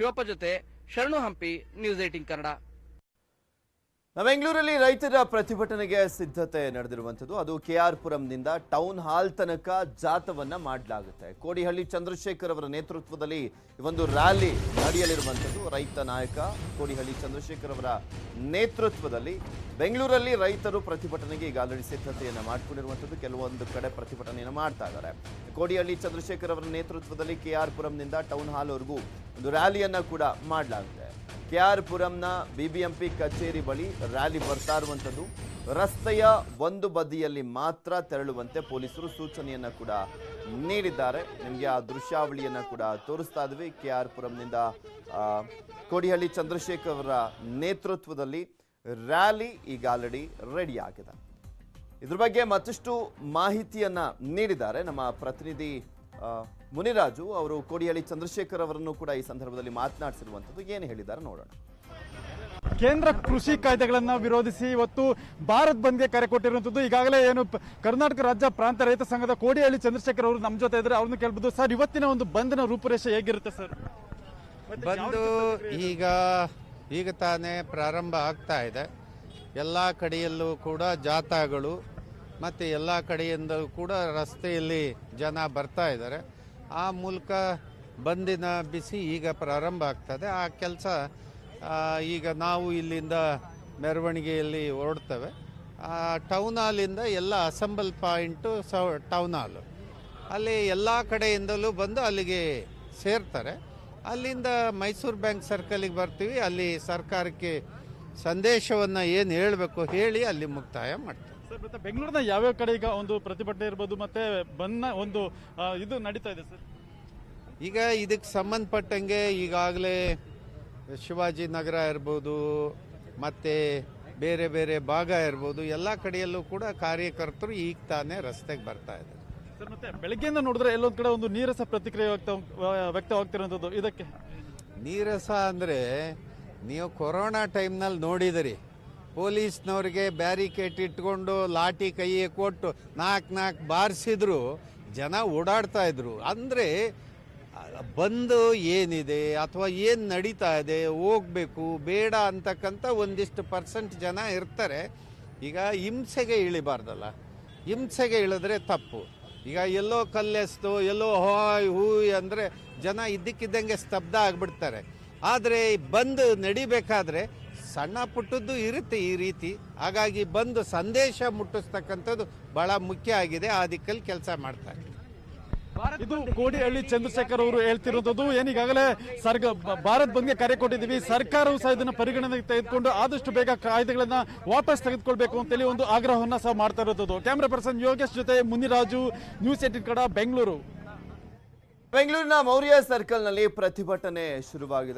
ಶಿವಪ್ಪ ಜೊತೆ ಶರಣು ಹಂಪಿ ನ್ಯೂಸ್ ಏಟಿಂಗ್ ಕನ್ನಡ. ಬೆಂಗಳೂರಲ್ಲಿ ರೈತರ ಪ್ರತಿಭಟನೆಗೆ ಸಿದ್ಧತೆ ನಡೆದಿರುವಂಥದ್ದು. ಅದು ಕೆ ಆರ್ ಪುರಂನಿಂದ ಟೌನ್ ಹಾಲ್ ತನಕ ಜಾಥವನ್ನ ಮಾಡಲಾಗುತ್ತೆ. ಕೋಡಿಹಳ್ಳಿ ಚಂದ್ರಶೇಖರ್ ಅವರ ನೇತೃತ್ವದಲ್ಲಿ ಒಂದು ರ್ಯಾಲಿ ನಡೆಯಲಿರುವಂಥದ್ದು. ರೈತ ನಾಯಕ ಕೋಡಿಹಳ್ಳಿ ಚಂದ್ರಶೇಖರ್ ಅವರ ನೇತೃತ್ವದಲ್ಲಿ ಬೆಂಗಳೂರಲ್ಲಿ ರೈತರು ಪ್ರತಿಭಟನೆಗೆ ಈಗಾಗಲೇ ಸಿದ್ಧತೆಯನ್ನು ಮಾಡ್ಕೊಂಡಿರುವಂಥದ್ದು. ಕೆಲವೊಂದು ಕಡೆ ಪ್ರತಿಭಟನೆಯನ್ನು ಮಾಡ್ತಾ ಇದ್ದಾರೆ. ಕೋಡಿಹಳ್ಳಿ ಚಂದ್ರಶೇಖರ್ ಅವರ ನೇತೃತ್ವದಲ್ಲಿ ಕೆ ಆರ್ ಪುರಂನಿಂದ ಟೌನ್ ಹಾಲ್ವರೆಗೂ ಒಂದು ರ್ಯಾಲಿಯನ್ನ ಕೂಡ ಮಾಡಲಾಗುತ್ತೆ ಕೆ ಆರ್ ಪುರಂನ ಬಿಬಿಎಂಪಿ ಕಚೇರಿ ಬಳಿ ರ್ಯಾಲಿ ಬರ್ತಾ ಇರುವಂಥದ್ದು. ರಸ್ತೆಯ ಒಂದು ಬದಿಯಲ್ಲಿ ಮಾತ್ರ ತೆರಳುವಂತೆ ಪೊಲೀಸರು ಸೂಚನೆಯನ್ನ ಕೂಡ ನೀಡಿದ್ದಾರೆ. ನಿಮಗೆ ಆ ದೃಶ್ಯಾವಳಿಯನ್ನ ಕೂಡ ತೋರಿಸ್ತಾ ಇದ್ವಿ. ಕೆ ಆರ್ ಪುರಂನಿಂದ ಕೋಡಿಹಳ್ಳಿ ಚಂದ್ರಶೇಖರ್ ಅವರ ನೇತೃತ್ವದಲ್ಲಿ ರ್ಯಾಲಿ ಈಗ ಆಲ್ರೆಡಿ ರೆಡಿ ಆಗಿದೆ. ಇದ್ರ ಬಗ್ಗೆ ಮತ್ತಷ್ಟು ಮಾಹಿತಿಯನ್ನ ನೀಡಿದ್ದಾರೆ ನಮ್ಮ ಪ್ರತಿನಿಧಿ ಮುನಿರಾಜು ಅವರು ಕೋಡಿಹಳ್ಳಿ ಚಂದ್ರಶೇಖರ್ ಅವರನ್ನು ಕೂಡ ಈ ಸಂದರ್ಭದಲ್ಲಿ ಮಾತನಾಡಿಸಿರುವಂತದ್ದು ಏನು ಹೇಳಿದ್ದಾರೆ ನೋಡೋಣ. ಕೇಂದ್ರ ಕೃಷಿ ಕಾಯ್ದೆಗಳನ್ನು ವಿರೋಧಿಸಿ ಇವತ್ತು ಭಾರತ್ ಬಂದ್ಗೆ ಕರೆ ಕೊಟ್ಟಿರುವಂಥದ್ದು ಈಗಾಗಲೇ ಏನು ಕರ್ನಾಟಕ ರಾಜ್ಯ ಪ್ರಾಂತ ರೈತ ಸಂಘದ ಕೋಡಿಹಳ್ಳಿ ಚಂದ್ರಶೇಖರ್ ಅವರು ನಮ್ಮ ಜೊತೆ ಇದ್ರೆ ಅವ್ರನ್ನ ಕೇಳ್ಬೋದು. ಸರ್ ಇವತ್ತಿನ ಒಂದು ಬಂದ್ನ ರೂಪುರೇಷೆ ಹೇಗಿರುತ್ತೆ ಸರ್? ಬಂದು ಈಗ ಈಗ ತಾನೇ ಪ್ರಾರಂಭ ಆಗ್ತಾ ಇದೆ. ಎಲ್ಲ ಕಡೆಯಲ್ಲೂ ಕೂಡ ಜಾಥಾಗಳು ಮತ್ತು ಎಲ್ಲ ಕಡೆಯಿಂದಲೂ ಕೂಡ ರಸ್ತೆಯಲ್ಲಿ ಜನ ಬರ್ತಾ ಇದ್ದಾರೆ. ಆ ಮೂಲಕ ಬಂದಿನ ಬಿಸಿ ಈಗ ಪ್ರಾರಂಭ ಆಗ್ತದೆ. ಆ ಕೆಲಸ ಈಗ ನಾವು ಇಲ್ಲಿಂದ ಮೆರವಣಿಗೆಯಲ್ಲಿ ಹೊರಡ್ತೇವೆ. ಟೌನ್ ಹಾಲಿಂದ ಎಲ್ಲ ಅಸೆಂಬಲ್ ಪಾಯಿಂಟು ಸ ಟೌನ್ ಹಾಲು ಅಲ್ಲಿ ಎಲ್ಲ ಕಡೆಯಿಂದಲೂ ಬಂದು ಅಲ್ಲಿಗೆ ಸೇರ್ತಾರೆ. ಅಲ್ಲಿಂದ ಮೈಸೂರು ಬ್ಯಾಂಕ್ ಸರ್ಕಲಿಗೆ ಬರ್ತೀವಿ. ಅಲ್ಲಿ ಸರ್ಕಾರಕ್ಕೆ ಸಂದೇಶವನ್ನು ಏನು ಹೇಳಬೇಕು ಹೇಳಿ ಅಲ್ಲಿ ಮುಕ್ತಾಯ ಮಾಡ್ತಾರೆ. ಸರ್ ಮತ್ತೆ ಬೆಂಗಳೂರಿನ ಯಾವ್ಯಾವ ಕಡೆ ಈಗ ಒಂದು ಪ್ರತಿಭಟನೆ ಇರ್ಬೋದು ಮತ್ತೆ ಬನ್ನ ಒಂದು ಆ, ಇದು ನಡೀತಾ ಇದೆ ಸರ್? ಈಗ ಇದಕ್ಕೆ ಸಂಬಂಧಪಟ್ಟಂಗೆ ಈಗಾಗಲೇ ಶಿವಾಜಿ ನಗರ ಇರ್ಬೋದು ಮತ್ತು ಬೇರೆ ಬೇರೆ ಭಾಗ ಇರ್ಬೋದು ಎಲ್ಲ ಕಡೆಯಲ್ಲೂ ಕೂಡ ಕಾರ್ಯಕರ್ತರು ಈಗ ತಾನೇ ರಸ್ತೆಗೆ ಬರ್ತಾ ಇದ್ದಾರೆ. ಸರ್ ಮತ್ತೆ ಬೆಳಗ್ಗೆಯಿಂದ ನೋಡಿದ್ರೆ ಎಲ್ಲೊಂದು ಕಡೆ ಒಂದು ನೀರಸ ಪ್ರತಿಕ್ರಿಯೆ ವ್ಯಕ್ತ ವ್ಯಕ್ತವಾಗ್ತಿರುವಂತದ್ದು ಇದಕ್ಕೆ? ನೀರಸ ಅಂದರೆ ನೀವು ಕೊರೋನಾ ಟೈಮ್ನಲ್ಲಿ ನೋಡಿದಿರಿ. ಪೊಲೀಸ್ನವ್ರಿಗೆ ಬ್ಯಾರಿಕೇಟ್ ಇಟ್ಕೊಂಡು ಲಾಠಿ ಕೈಗೆ ಕೊಟ್ಟು ನಾಲ್ಕು ನಾಲ್ಕು ಬಾರಿಸಿದ್ರು, ಜನ ಓಡಾಡ್ತಾ ಇದ್ರು. ಅಂದರೆ, ಬಂದು ಏನಿದೆ ಅಥವಾ ಏನು ನಡೀತಾ ಇದೆ, ಹೋಗ್ಬೇಕು, ಬೇಡ ಅಂತಕ್ಕಂಥ ಒಂದಿಷ್ಟು ಪರ್ಸೆಂಟ್ ಜನ ಇರ್ತಾರೆ. ಈಗ ಹಿಂಸೆಗೆ ಇಳಿಬಾರ್ದಲ್ಲ. ಹಿಂಸೆಗೆ ಇಳಿದ್ರೆ ತಪ್ಪು. ಈಗ ಎಲ್ಲೋ ಕಲ್ಲೆಸ್ತು, ಎಲ್ಲೋ ಹಾಯ್ ಹೂಯ್ ಅಂದರೆ ಜನ ಇದ್ದಕ್ಕಿದ್ದಂಗೆ ಸ್ತಬ್ಧ ಆಗಿಬಿಡ್ತಾರೆ. ಆದರೆ ಬಂದು ನಡಿಬೇಕಾದ್ರೆ ಸಣ್ಣ ಪುಟ್ಟದ್ದು ಇರುತ್ತೆ ಈ ರೀತಿ. ಹಾಗಾಗಿ ಬಂದು ಸಂದೇಶ ಮುಟ್ಟಿಸ್ತಕ್ಕಂಥದ್ದು ಬಹಳ ಮುಖ್ಯ ಆಗಿದೆ. ಆ ದಿಕ್ಕಲ್ಲಿ ಕೆಲಸ ಮಾಡ್ತಾರೆ. ಇದು ಕೋಡಿಹಳ್ಳಿ ಚಂದ್ರಶೇಖರ್ ಅವರು ಹೇಳ್ತಿರುವಂತದ್ದು ಏನೀಗಾಗಲೇ ಸರ್ಗ ಭಾರತ್ ಬಂದ್ಗೆ ಕರೆ ಕೊಟ್ಟಿದ್ದೀವಿ. ಸರ್ಕಾರವು ಸಹ ಇದನ್ನ ಪರಿಗಣನೆಗೆ ತೆಗೆದುಕೊಂಡು ಆದಷ್ಟು ಬೇಗ ಕಾಯ್ದೆಗಳನ್ನ ವಾಪಸ್ ತೆಗೆದುಕೊಳ್ಬೇಕು ಅಂತೇಳಿ ಒಂದು ಆಗ್ರಹವನ್ನ ಸಹ ಮಾಡ್ತಾ ಇರೋದು ಕ್ಯಾಮ್ರಾ ಪರ್ಸನ್ ಯೋಗೇಶ್ ಜೊತೆ ಮುನಿರಾಜು ನ್ಯೂಸ್ ಏಟಿನ್ ಕಡ ಬೆಂಗಳೂರು. ಬೆಂಗಳೂರಿನ ಮೌರ್ಯ ಸರ್ಕಲ್ನಲ್ಲಿ ಪ್ರತಿಭಟನೆ ಶುರುವಾಗಿದೆ.